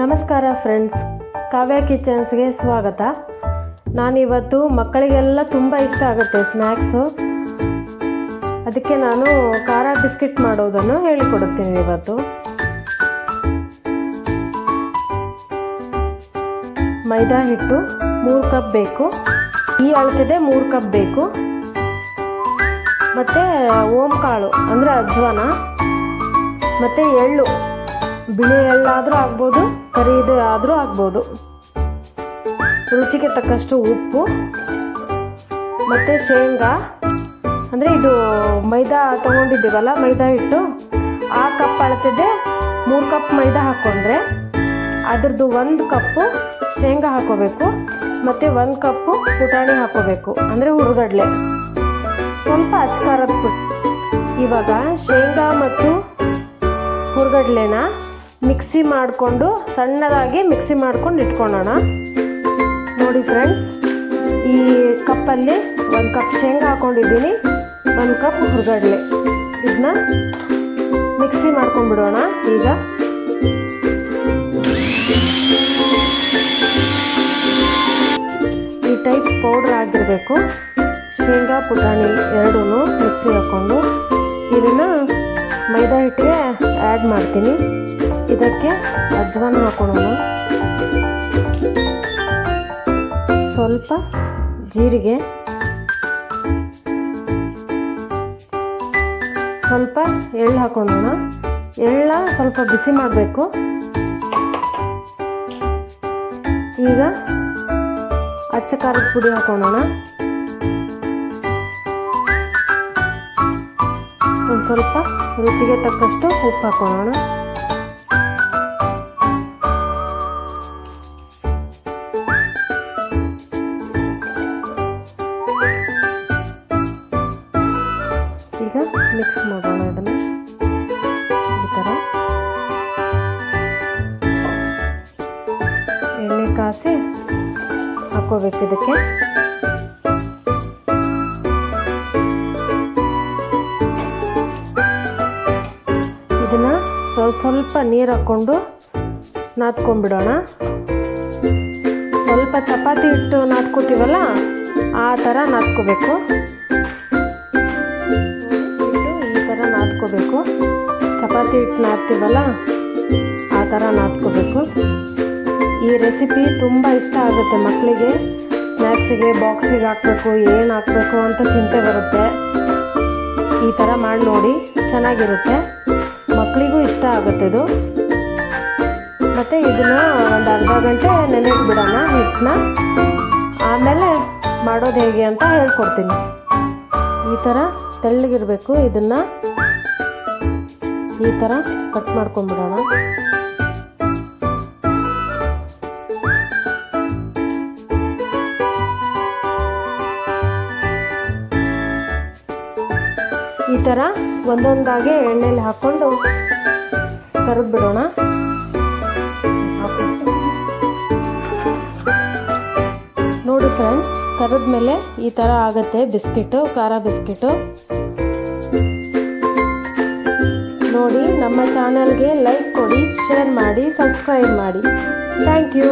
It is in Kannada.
ನಮಸ್ಕಾರ ಫ್ರೆಂಡ್ಸ್, ಕಾವ್ಯ ಕಿಚನ್ಸ್ಗೆ ಸ್ವಾಗತ. ನಾನಿವತ್ತು ಮಕ್ಕಳಿಗೆಲ್ಲ ತುಂಬ ಇಷ್ಟ ಆಗುತ್ತೆ ಸ್ನ್ಯಾಕ್ಸು ಅದಕ್ಕೆ ನಾನು ಖಾರ ಬಿಸ್ಕೆಟ್ ಮಾಡೋದನ್ನು ಹೇಳಿಕೊಡುತ್ತೇನೆ ಇವತ್ತು. ಮೈದಾ ಹಿಟ್ಟು ಮೂರು ಕಪ್ ಬೇಕು. ಈ ಅಳತೆದೆ ಮೂರು ಕಪ್ ಬೇಕು. ಮತ್ತು ಓಂ ಕಾಳು ಅಂದರೆ ಅಜ್ವಾನ. ಮತ್ತು ಎಳ್ಳು. ಬಿಳಿ ಎಳ್ಳಾದರೂ ಆಗ್ಬೋದು ಕರಿದು ಆದರೂ ಆಗ್ಬೋದು. ರುಚಿಗೆ ತಕ್ಕಷ್ಟು ಉಪ್ಪು, ಮತ್ತು ಶೇಂಗಾ. ಅಂದರೆ ಇದು ಮೈದಾ ತೊಗೊಂಡಿದ್ದೀವಲ್ಲ, ಮೈದಾ ಹಿಟ್ಟು. ಆ ಕಪ್ ಅಳತಿದ್ದೆ ಮೂರು ಕಪ್ ಮೈದಾ ಹಾಕ್ಕೊಂಡ್ರೆ ಅದರದ್ದು ಒಂದು ಕಪ್ಪು ಶೇಂಗಾ ಹಾಕೋಬೇಕು, ಮತ್ತು ಒಂದು ಕಪ್ಪು ಪುಟಾಣಿ ಹಾಕೋಬೇಕು, ಅಂದರೆ ಹುರುಗಡ್ಲೆ. ಸ್ವಲ್ಪ ಅಚ್ಕಾರದ ಇವಾಗ ಶೇಂಗಾ ಮತ್ತು ಹುರ್ಗಡ್ಲೆನ ಮಿಕ್ಸಿ ಮಾಡಿಕೊಂಡು ಸಣ್ಣದಾಗಿ ಮಿಕ್ಸಿ ಮಾಡ್ಕೊಂಡು ಇಟ್ಕೊಳ್ಳೋಣ. ನೋಡಿ ಫ್ರೆಂಡ್ಸ್, ಈ ಕಪ್ಪಲ್ಲಿ ಒಂದು ಕಪ್ ಶೇಂಗಾ ಹಾಕೊಂಡಿದ್ದೀನಿ, ಒಂದು ಕಪ್ ಹುರ್ಗಡ್ಲೆ. ಇದನ್ನ ಮಿಕ್ಸಿ ಮಾಡ್ಕೊಂಡ್ಬಿಡೋಣ ಈಗ. ಈ ಟೈಪ್ ಪೌಡ್ರ್ ಆಗಿರಬೇಕು. ಶೇಂಗಾ, ಪುಟಾಣಿ ಎರಡೂ ಮಿಕ್ಸಿ ಹಾಕ್ಕೊಂಡು ಇದನ್ನು ಮೈದಾ ಹಿಟ್ಟಿಗೆ ಆ್ಯಡ್ ಮಾಡ್ತೀನಿ. ಇದಕ್ಕೆ ಅಜ್ವಾನ ಹಾಕೊಳ್ಳೋಣ ಸ್ವಲ್ಪ ಜೀರಿಗೆ, ಸ್ವಲ್ಪ ಎಳ್ಳು ಹಾಕೊಳ್ಳೋಣ ಎಳ್ಳ ಸ್ವಲ್ಪ ಬಿಸಿ ಮಾಡಬೇಕು. ಈಗ ಅಚ್ಚ ಖಾರದ ಪುಡಿ ಹಾಕೊಳ್ಳೋಣ ಒಂದು ಸ್ವಲ್ಪ ರುಚಿಗೆ ತಕ್ಕಷ್ಟು ಉಪ್ಪು ಹಾಕೊಳ್ಳೋಣ ಮಿಕ್ಸ್ ಮಾಡೋಣ ಇದನ್ನು. ಈ ಥರ ಎಣ್ಣೆ ಕಾಸಿ ಹಾಕೋಬೇಕು ಇದಕ್ಕೆ. ಇದನ್ನು ಸ್ವಲ್ಪ ಸ್ವಲ್ಪ ನೀರು ಹಾಕ್ಕೊಂಡು ನಾದ್ಕೊಂಡ್ಬಿಡೋಣ. ಸ್ವಲ್ಪ ಚಪಾತಿ ಹಿಟ್ಟು ನಾದ್ಕೋತೀವಲ್ಲ ಆ ಥರ ನಾದ್ಕೋಬೇಕು. ನಾದ್ಕೋಬೇಕು ಚಪಾತಿ ಹಿಟ್ಟು ನಾದ್ತೀವಲ್ಲ, ಆ ಥರ ನಾದ್ಕೋಬೇಕು. ಈ ರೆಸಿಪಿ ತುಂಬ ಇಷ್ಟ ಆಗುತ್ತೆ ಮಕ್ಕಳಿಗೆ ಸ್ನ್ಯಾಕ್ಸಿಗೆ ಬಾಕ್ಸಿಗೆ ಹಾಕಬೇಕು, ಏನು ಹಾಕಬೇಕು ಅಂತ ಚಿಂತೆ ಬರುತ್ತೆ. ಈ ಥರ ಮಾಡಿ ನೋಡಿ, ಚೆನ್ನಾಗಿರುತ್ತೆ. ಮಕ್ಕಳಿಗೂ ಇಷ್ಟ ಆಗುತ್ತೆ ಇದು. ಮತ್ತು ಇದನ್ನು ಒಂದು ಅರ್ಧ ಗಂಟೆ ನೆನೆಗೆ ಬಿಡೋಣ ಹಿಟ್ಟನ್ನ. ಆಮೇಲೆ ಮಾಡೋದು ಹೇಗೆ ಅಂತ ಹೇಳ್ಕೊಡ್ತೀನಿ. ಈ ಥರ ತೆಳ್ಳಗಿರಬೇಕು ಇದನ್ನು. ಈ ಥರ ಕಟ್ ಮಾಡ್ಕೊಂಬಿಡೋಣ ಈ ಥರ ಒಂದೊಂದಾಗೆ ಎಣ್ಣೆಲಿ ಹಾಕ್ಕೊಂಡು ಕರೆದು ಬಿಡೋಣ ನೋಡಿ ಫ್ರೆಂಡ್ಸ್ ಕರೆದ್ಮೇಲೆ ಈ ಥರ ಆಗುತ್ತೆ ಬಿಸ್ಕಿಟು, ಖಾರ ಬಿಸ್ಕಿಟು. ನಮ್ಮ ಚಾನಲ್ಗೆ ಲೈಕ್ ಕೊಡಿ ಶೇರ್ ಮಾಡಿ ಸಬ್ಸ್ಕ್ರೈಬ್ ಮಾಡಿ. Thank you